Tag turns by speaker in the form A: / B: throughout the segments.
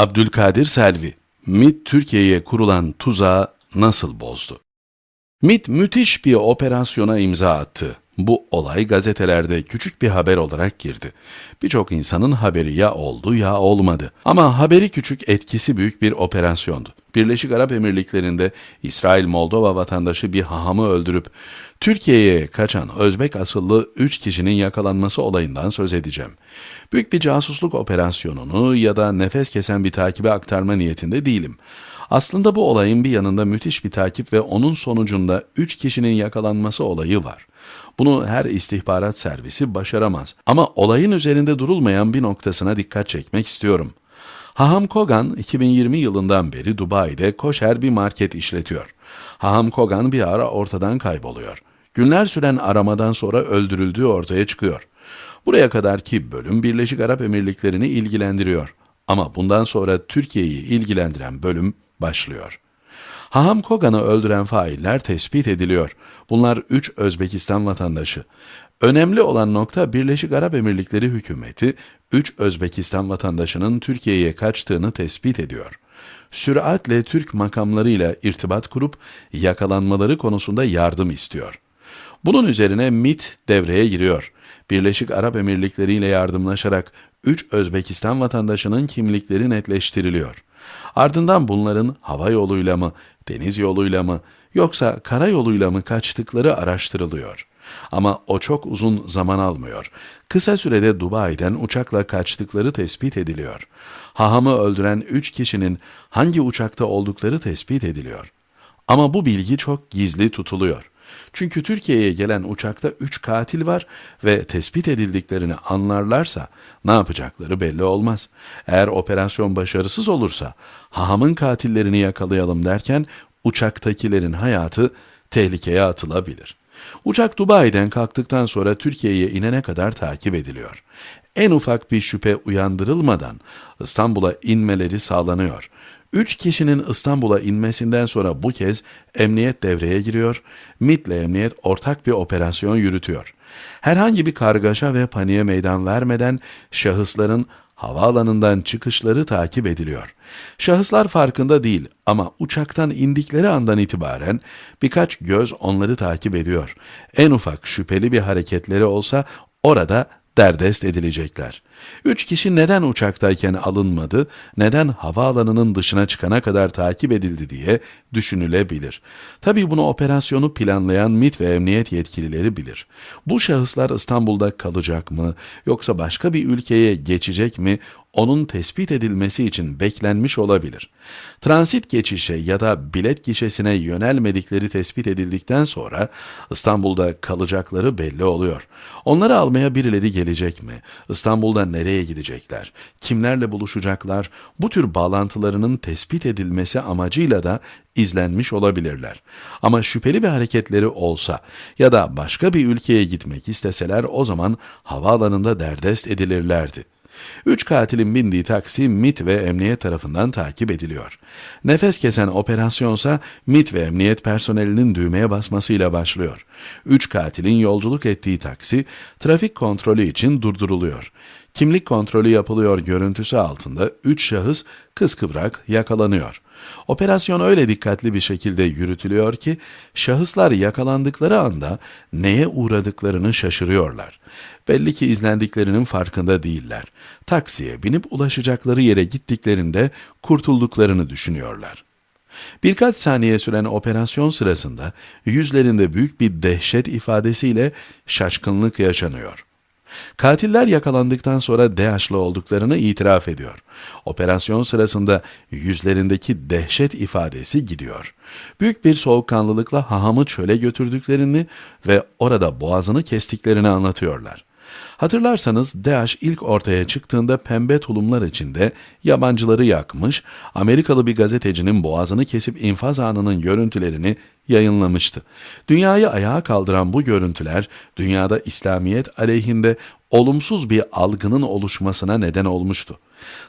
A: Abdülkadir Selvi, MIT Türkiye'ye kurulan tuzağı nasıl bozdu? MIT müthiş bir operasyona imza attı. Bu olay gazetelerde küçük bir haber olarak girdi. Birçok insanın haberi ya oldu ya olmadı. Ama haberi küçük, etkisi büyük bir operasyondu. Birleşik Arap Emirlikleri'nde İsrail Moldova vatandaşı bir hahamı öldürüp Türkiye'ye kaçan Özbek asıllı 3 kişinin yakalanması olayından söz edeceğim. Büyük bir casusluk operasyonunu ya da nefes kesen bir takibe aktarma niyetinde değilim. Aslında bu olayın bir yanında müthiş bir takip ve onun sonucunda 3 kişinin yakalanması olayı var. Bunu her istihbarat servisi başaramaz. Ama olayın üzerinde durulmayan bir noktasına dikkat çekmek istiyorum. Haham Kogan 2020 yılından beri Dubai'de koşer bir market işletiyor. Haham Kogan bir ara ortadan kayboluyor. Günler süren aramadan sonra öldürüldüğü ortaya çıkıyor. Buraya kadarki bölüm Birleşik Arap Emirlikleri'ni ilgilendiriyor. Ama bundan sonra Türkiye'yi ilgilendiren bölüm başlıyor. Haham Kogan'ı öldüren failler tespit ediliyor. Bunlar 3 Özbekistan vatandaşı. Önemli olan nokta Birleşik Arap Emirlikleri hükümeti 3 Özbekistan vatandaşının Türkiye'ye kaçtığını tespit ediyor. Süratle Türk makamlarıyla irtibat kurup yakalanmaları konusunda yardım istiyor. Bunun üzerine MIT devreye giriyor. Birleşik Arap Emirlikleri ile yardımlaşarak 3 Özbekistan vatandaşının kimlikleri netleştiriliyor. Ardından bunların hava yoluyla mı, deniz yoluyla mı yoksa kara yoluyla mı kaçtıkları araştırılıyor. Ama o çok uzun zaman almıyor. Kısa sürede Dubai'den uçakla kaçtıkları tespit ediliyor. Hahamı öldüren 3 kişinin hangi uçakta oldukları tespit ediliyor. Ama bu bilgi çok gizli tutuluyor. Çünkü Türkiye'ye gelen uçakta 3 katil var ve tespit edildiklerini anlarlarsa ne yapacakları belli olmaz. Eğer operasyon başarısız olursa hahamın katillerini yakalayalım derken uçaktakilerin hayatı tehlikeye atılabilir. Uçak Dubai'den kalktıktan sonra Türkiye'ye inene kadar takip ediliyor. En ufak bir şüphe uyandırılmadan İstanbul'a inmeleri sağlanıyor. Üç kişinin İstanbul'a inmesinden sonra bu kez emniyet devreye giriyor, MIT ile emniyet ortak bir operasyon yürütüyor. Herhangi bir kargaşa ve paniğe meydan vermeden şahısların havaalanından çıkışları takip ediliyor. Şahıslar farkında değil ama uçaktan indikleri andan itibaren birkaç göz onları takip ediyor. En ufak şüpheli bir hareketleri olsa orada derdest edilecekler. Üç kişi neden uçaktayken alınmadı, neden havaalanının dışına çıkana kadar takip edildi diye düşünülebilir. Tabii bunu operasyonu planlayan MIT ve emniyet yetkilileri bilir. Bu şahıslar İstanbul'da kalacak mı yoksa başka bir ülkeye geçecek mi onun tespit edilmesi için beklenmiş olabilir. Transit geçişe ya da bilet gişesine yönelmedikleri tespit edildikten sonra İstanbul'da kalacakları belli oluyor. Onları almaya birileri gelecek mi? İstanbul'da nereye gidecekler? Kimlerle buluşacaklar? Bu tür bağlantılarının tespit edilmesi amacıyla da izlenmiş olabilirler. Ama şüpheli bir hareketleri olsa ya da başka bir ülkeye gitmek isteseler o zaman havaalanında derdest edilirlerdi. Üç katilin bindiği taksi MIT ve emniyet tarafından takip ediliyor. Nefes kesen operasyonsa MIT ve emniyet personelinin düğmeye basmasıyla başlıyor. Üç katilin yolculuk ettiği taksi trafik kontrolü için durduruluyor. Kimlik kontrolü yapılıyor görüntüsü altında üç şahıs kıskıvrak yakalanıyor. Operasyon öyle dikkatli bir şekilde yürütülüyor ki şahıslar yakalandıkları anda neye uğradıklarını şaşırıyorlar. Belli ki izlendiklerinin farkında değiller. Taksiye binip ulaşacakları yere gittiklerinde kurtulduklarını düşünüyorlar. Birkaç saniye süren operasyon sırasında yüzlerinde büyük bir dehşet ifadesiyle şaşkınlık yaşanıyor. Katiller yakalandıktan sonra DAEŞ'lı olduklarını itiraf ediyor. Operasyon sırasında yüzlerindeki dehşet ifadesi gidiyor. Büyük bir soğukkanlılıkla hahamı çöle götürdüklerini ve orada boğazını kestiklerini anlatıyorlar. Hatırlarsanız DAEŞ ilk ortaya çıktığında pembe tulumlar içinde yabancıları yakmış, Amerikalı bir gazetecinin boğazını kesip infaz anının görüntülerini yayınlamıştı. Dünyayı ayağa kaldıran bu görüntüler dünyada İslamiyet aleyhinde olumsuz bir algının oluşmasına neden olmuştu.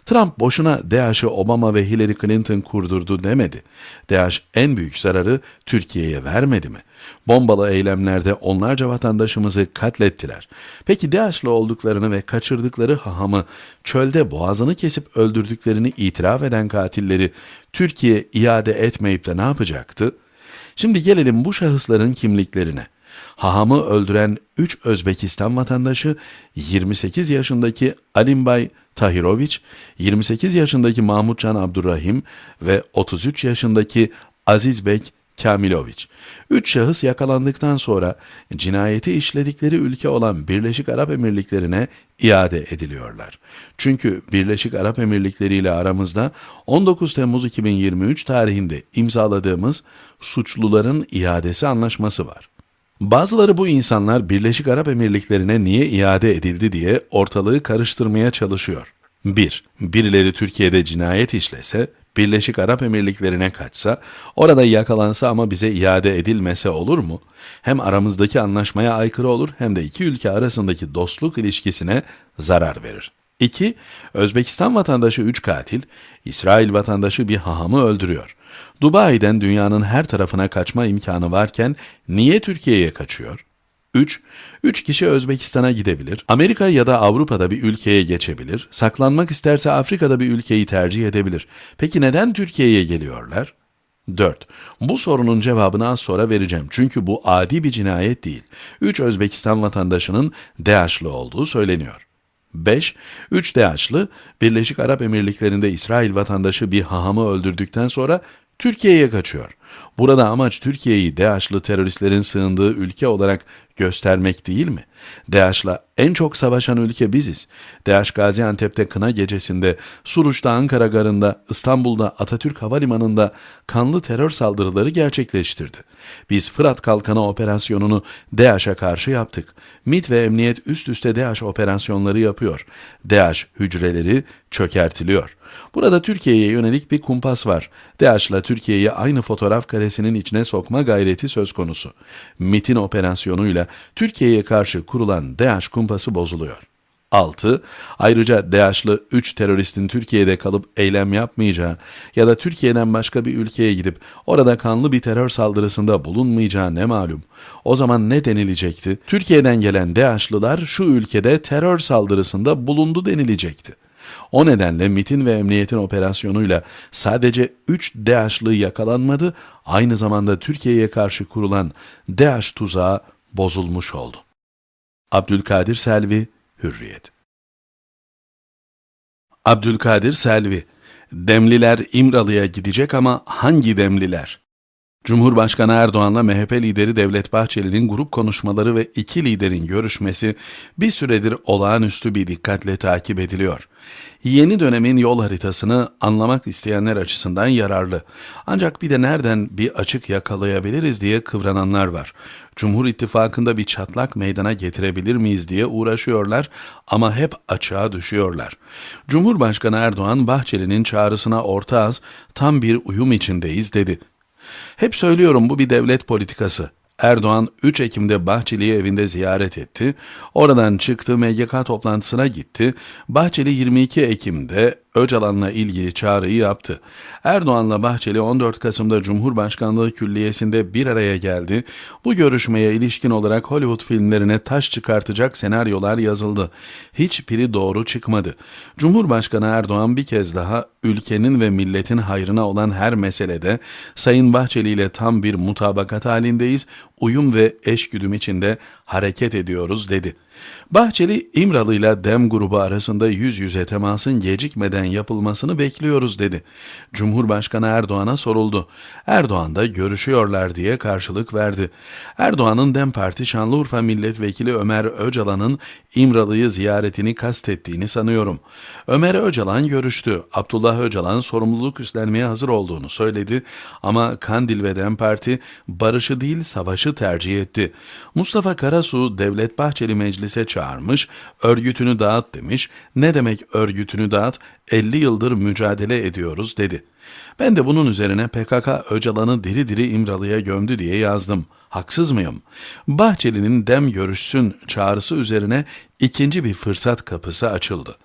A: Trump boşuna DAEŞ'ı Obama ve Hillary Clinton kurdurdu demedi. DAEŞ en büyük zararı Türkiye'ye vermedi mi? Bombalı eylemlerde onlarca vatandaşımızı katlettiler. Peki DAEŞ'le olduklarını ve kaçırdıkları hahamı çölde boğazını kesip öldürdüklerini itiraf eden katilleri Türkiye iade etmeyip de ne yapacaktı? Şimdi gelelim bu şahısların kimliklerine. Hahamı öldüren 3 Özbekistan vatandaşı 28 yaşındaki Alimbay Tahiroviç, 28 yaşındaki Mahmutcan Abdurrahim ve 33 yaşındaki Azizbek Kamiloviç. Üç şahıs yakalandıktan sonra cinayeti işledikleri ülke olan Birleşik Arap Emirlikleri'ne iade ediliyorlar. Çünkü Birleşik Arap Emirlikleri ile aramızda 19 Temmuz 2023 tarihinde imzaladığımız suçluların iadesi anlaşması var. Bazıları bu insanlar Birleşik Arap Emirlikleri'ne niye iade edildi diye ortalığı karıştırmaya çalışıyor. 1. Birileri Türkiye'de cinayet işlese, Birleşik Arap Emirlikleri'ne kaçsa, orada yakalansa ama bize iade edilmese olur mu? Hem aramızdaki anlaşmaya aykırı olur hem de iki ülke arasındaki dostluk ilişkisine zarar verir. 2. Özbekistan vatandaşı 3 katil, İsrail vatandaşı bir hahamı öldürüyor. Dubai'den dünyanın her tarafına kaçma imkanı varken niye Türkiye'ye kaçıyor? 3. 3 kişi Özbekistan'a gidebilir. Amerika ya da Avrupa'da bir ülkeye geçebilir. Saklanmak isterse Afrika'da bir ülkeyi tercih edebilir. Peki neden Türkiye'ye geliyorlar? 4. Bu sorunun cevabını az sonra vereceğim. Çünkü bu adi bir cinayet değil. 3 Özbekistan vatandaşının DAEŞ'lı olduğu söyleniyor. 5. 3 DAEŞ'lı Birleşik Arap Emirlikleri'nde İsrail vatandaşı bir hahamı öldürdükten sonra Türkiye'ye kaçıyor. Burada amaç Türkiye'yi DAEŞ'lı teröristlerin sığındığı ülke olarak göstermek değil mi? DAEŞ'la en çok savaşan ülke biziz. DAEŞ Gaziantep'te kına gecesinde, Suruç'ta Ankara Garı'nda, İstanbul'da Atatürk Havalimanı'nda kanlı terör saldırıları gerçekleştirdi. Biz Fırat Kalkanı operasyonunu DAEŞ'e karşı yaptık. MİT ve emniyet üst üste DAEŞ operasyonları yapıyor. DAEŞ hücreleri çökertiliyor. Burada Türkiye'ye yönelik bir kumpas var. DAEŞ'la Türkiye'yi aynı fotoğraf karesinin içine sokma gayreti söz konusu. MİT'in operasyonuyla Türkiye'ye karşı kurulan DAEŞ kumpası bozuluyor. 6. Ayrıca DAEŞ'lı 3 teröristin Türkiye'de kalıp eylem yapmayacağı ya da Türkiye'den başka bir ülkeye gidip orada kanlı bir terör saldırısında bulunmayacağı ne malum. O zaman ne denilecekti? Türkiye'den gelen DAEŞ'lılar şu ülkede terör saldırısında bulundu denilecekti. O nedenle MIT'in ve emniyetin operasyonuyla sadece 3 DAEŞ'lı yakalanmadı, aynı zamanda Türkiye'ye karşı kurulan DAEŞ tuzağı bozulmuş oldu. Abdülkadir Selvi, Hürriyet Abdülkadir Selvi, Demliler İmralı'ya gidecek ama hangi demliler? Cumhurbaşkanı Erdoğan'la MHP lideri Devlet Bahçeli'nin grup konuşmaları ve iki liderin görüşmesi bir süredir olağanüstü bir dikkatle takip ediliyor. Yeni dönemin yol haritasını anlamak isteyenler açısından yararlı. Ancak bir de nereden bir açık yakalayabiliriz diye kıvrananlar var. Cumhur İttifakı'nda bir çatlak meydana getirebilir miyiz diye uğraşıyorlar ama hep açığa düşüyorlar. Cumhurbaşkanı Erdoğan Bahçeli'nin çağrısına orta az tam bir uyum içindeyiz dedi. Hep söylüyorum bu bir devlet politikası. Erdoğan 3 Ekim'de Bahçeli'yi evinde ziyaret etti. Oradan çıktı MGK toplantısına gitti. Bahçeli 22 Ekim'de Öcalan'la ilgili çağrıyı yaptı. Erdoğan'la Bahçeli 14 Kasım'da Cumhurbaşkanlığı Külliyesi'nde bir araya geldi. Bu görüşmeye ilişkin olarak Hollywood filmlerine taş çıkartacak senaryolar yazıldı. Hiçbiri doğru çıkmadı. Cumhurbaşkanı Erdoğan bir kez daha ülkenin ve milletin hayrına olan her meselede Sayın Bahçeli ile tam bir mutabakat halindeyiz, uyum ve eşgüdüm içinde hareket ediyoruz dedi. Bahçeli İmralı ile Dem grubu arasında yüz yüze temasın gecikmeden yapılmasını bekliyoruz dedi. Cumhurbaşkanı Erdoğan'a soruldu. Erdoğan da görüşüyorlar diye karşılık verdi. Erdoğan'ın Dem Parti Şanlıurfa Milletvekili Ömer Öcalan'ın İmralı'yı ziyaretini kastettiğini sanıyorum. Ömer Öcalan görüştü. Abdullah Öcalan sorumluluk üstlenmeye hazır olduğunu söyledi ama Kandil ve Dem Parti barışı değil savaşı tercih etti. Mustafa Karasu Devlet Bahçeli Meclis'e çağırmış, örgütünü dağıt demiş. Ne demek örgütünü dağıt? 50 yıldır mücadele ediyoruz dedi. Ben de bunun üzerine PKK Öcalan'ı diri diri İmralı'ya gömdü diye yazdım. Haksız mıyım? Bahçeli'nin dem görüşsün çağrısı üzerine ikinci bir fırsat kapısı açıldı.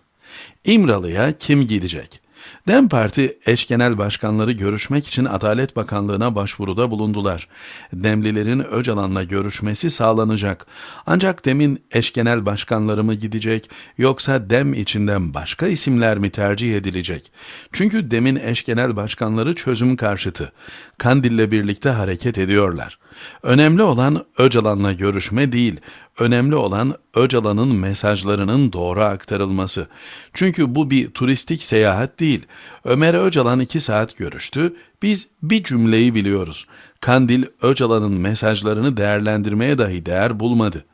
A: İmralı'ya kim gidecek? DEM Parti eş genel başkanları görüşmek için Adalet Bakanlığı'na başvuruda bulundular. Demlilerin Öcalan'la görüşmesi sağlanacak. Ancak DEM'in eş genel başkanları mı gidecek yoksa DEM içinden başka isimler mi tercih edilecek? Çünkü DEM'in eş genel başkanları çözüm karşıtı. Kandil'le birlikte hareket ediyorlar. Önemli olan Öcalan'la görüşme değil, önemli olan Öcalan'ın mesajlarının doğru aktarılması. Çünkü bu bir turistik seyahat değil. Ömer Öcalan iki saat görüştü, biz bir cümleyi biliyoruz. Kandil Öcalan'ın mesajlarını değerlendirmeye dahi değer bulmadı.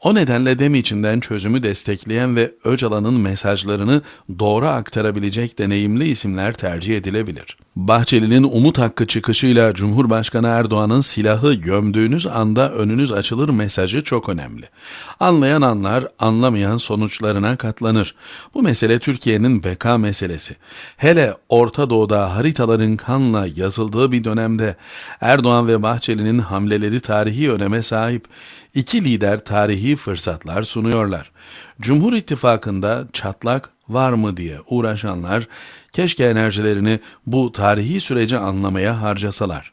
A: O nedenle dem içinden çözümü destekleyen ve Öcalan'ın mesajlarını doğru aktarabilecek deneyimli isimler tercih edilebilir. Bahçeli'nin umut hakkı çıkışıyla Cumhurbaşkanı Erdoğan'ın silahı gömdüğünüz anda önünüz açılır mesajı çok önemli. Anlayan anlar, anlamayan sonuçlarına katlanır. Bu mesele Türkiye'nin beka meselesi. Hele Orta Doğu'da haritaların kanla yazıldığı bir dönemde Erdoğan ve Bahçeli'nin hamleleri tarihi öneme sahip. İki lider tarihi fırsatlar sunuyorlar. Cumhur İttifakı'nda çatlak var mı diye uğraşanlar keşke enerjilerini bu tarihi süreci anlamaya harcasalar.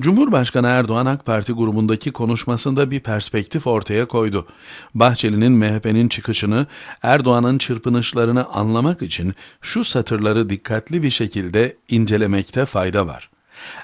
A: Cumhurbaşkanı Erdoğan AK Parti grubundaki konuşmasında bir perspektif ortaya koydu. Bahçeli'nin MHP'nin çıkışını, Erdoğan'ın çırpınışlarını anlamak için şu satırları dikkatli bir şekilde incelemekte fayda var.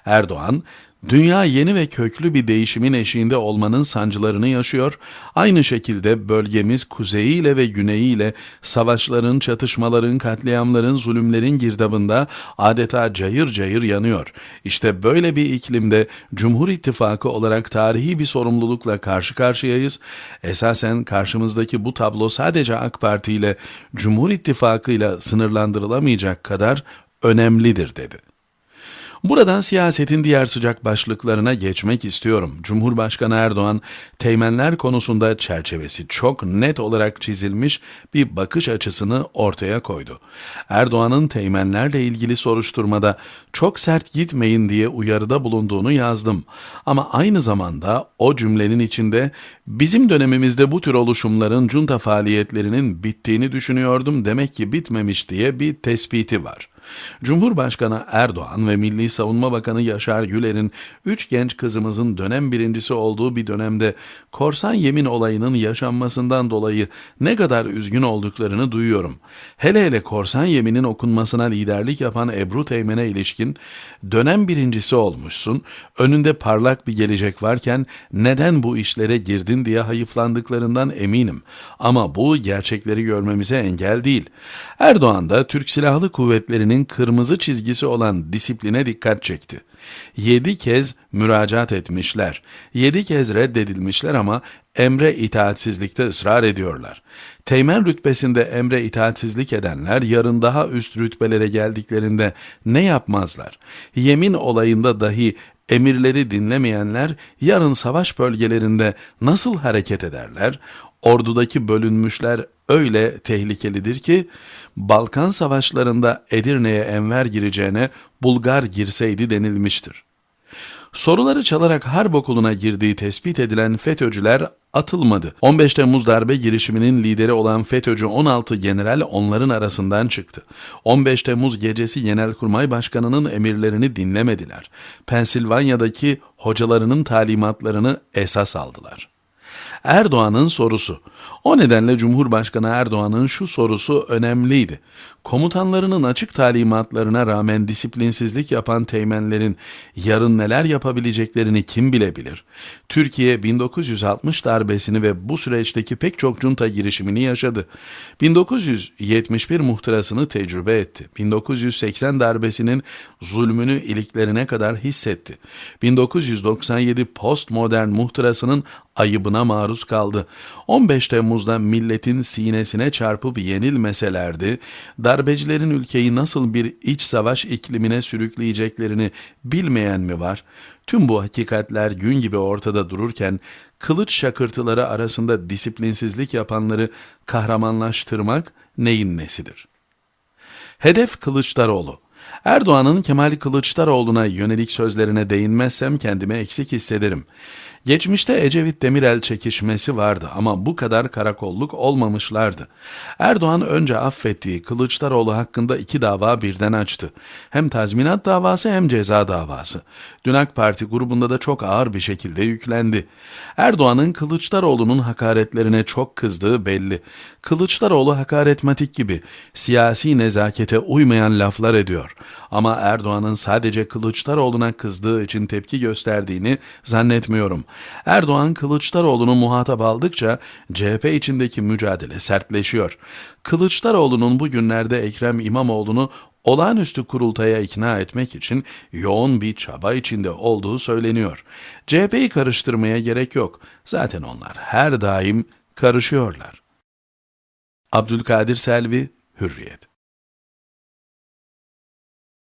A: Erdoğan, Dünya yeni ve köklü bir değişimin eşiğinde olmanın sancılarını yaşıyor. Aynı şekilde bölgemiz kuzeyiyle ve güneyiyle savaşların, çatışmaların, katliamların, zulümlerin girdabında adeta cayır cayır yanıyor. İşte böyle bir iklimde Cumhur İttifakı olarak tarihi bir sorumlulukla karşı karşıyayız. Esasen karşımızdaki bu tablo sadece AK Parti ile Cumhur İttifakı ile sınırlandırılamayacak kadar önemlidir dedi. Buradan siyasetin diğer sıcak başlıklarına geçmek istiyorum. Cumhurbaşkanı Erdoğan, teğmenler konusunda çerçevesi çok net olarak çizilmiş bir bakış açısını ortaya koydu. Erdoğan'ın teğmenlerle ilgili soruşturmada çok sert gitmeyin diye uyarıda bulunduğunu yazdım. Ama aynı zamanda o cümlenin içinde bizim dönemimizde bu tür oluşumların junta faaliyetlerinin bittiğini düşünüyordum demek ki bitmemiş diye bir tespiti var. Cumhurbaşkanı Erdoğan ve Milli Savunma Bakanı Yaşar Güler'in üç genç kızımızın dönem birincisi olduğu bir dönemde korsan yemin olayının yaşanmasından dolayı ne kadar üzgün olduklarını duyuyorum. Hele hele korsan yeminin okunmasına liderlik yapan Ebru Teğmen'e ilişkin dönem birincisi olmuşsun, önünde parlak bir gelecek varken neden bu işlere girdin diye hayıflandıklarından eminim. Ama bu gerçekleri görmemize engel değil. Erdoğan da Türk Silahlı Kuvvetleri'nin kırmızı çizgisi olan disipline dikkat çekti. Yedi kez müracaat etmişler. Yedi kez reddedilmişler ama emre itaatsizlikte ısrar ediyorlar. Teğmen rütbesinde emre itaatsizlik edenler yarın daha üst rütbelere geldiklerinde ne yapmazlar? Yemin olayında dahi emirleri dinlemeyenler yarın savaş bölgelerinde nasıl hareket ederler? Ordudaki bölünmüşler öyle tehlikelidir ki Balkan savaşlarında Edirne'ye Enver gireceğine Bulgar girseydi denilmiştir. Soruları çalarak harp okuluna girdiği tespit edilen FETÖ'cüler atılmadı. 15 Temmuz darbe girişiminin lideri olan FETÖ'cü 16 general onların arasından çıktı. 15 Temmuz gecesi Genelkurmay Başkanı'nın emirlerini dinlemediler. Pensilvanya'daki hocalarının talimatlarını esas aldılar. Erdoğan'ın sorusu. O nedenle Cumhurbaşkanı Erdoğan'ın şu sorusu önemliydi. Komutanlarının açık talimatlarına rağmen disiplinsizlik yapan teğmenlerin yarın neler yapabileceklerini kim bilebilir? Türkiye 1960 darbesini ve bu süreçteki pek çok junta girişimini yaşadı. 1971 muhtırasını tecrübe etti. 1980 darbesinin zulmünü iliklerine kadar hissetti. 1997 postmodern muhtırasının ayıbına maruz kaldı. 15 Temmuz'da milletin sinesine çarpıp yenilmeselerdi, darbecilerin ülkeyi nasıl bir iç savaş iklimine sürükleyeceklerini bilmeyen mi var? Tüm bu hakikatler gün gibi ortada dururken kılıç şakırtıları arasında disiplinsizlik yapanları kahramanlaştırmak neyin nesidir? Hedef Kılıçdaroğlu. Erdoğan'ın Kemal Kılıçdaroğlu'na yönelik sözlerine değinmezsem kendimi eksik hissederim. Geçmişte Ecevit Demirel çekişmesi vardı ama bu kadar karakolluk olmamışlardı. Erdoğan önce affettiği Kılıçdaroğlu hakkında iki dava birden açtı. Hem tazminat davası hem ceza davası. Dün AK Parti grubunda da çok ağır bir şekilde yüklendi. Erdoğan'ın Kılıçdaroğlu'nun hakaretlerine çok kızdığı belli. Kılıçdaroğlu hakaretmatik gibi siyasi nezakete uymayan laflar ediyor. Ama Erdoğan'ın sadece Kılıçdaroğlu'na kızdığı için tepki gösterdiğini zannetmiyorum. Erdoğan Kılıçdaroğlu'nu muhatap aldıkça CHP içindeki mücadele sertleşiyor. Kılıçdaroğlu'nun bugünlerde Ekrem İmamoğlu'nu olağanüstü kurultaya ikna etmek için yoğun bir çaba içinde olduğu söyleniyor. CHP'yi karıştırmaya gerek yok. Zaten onlar her daim karışıyorlar. Abdülkadir Selvi, Hürriyet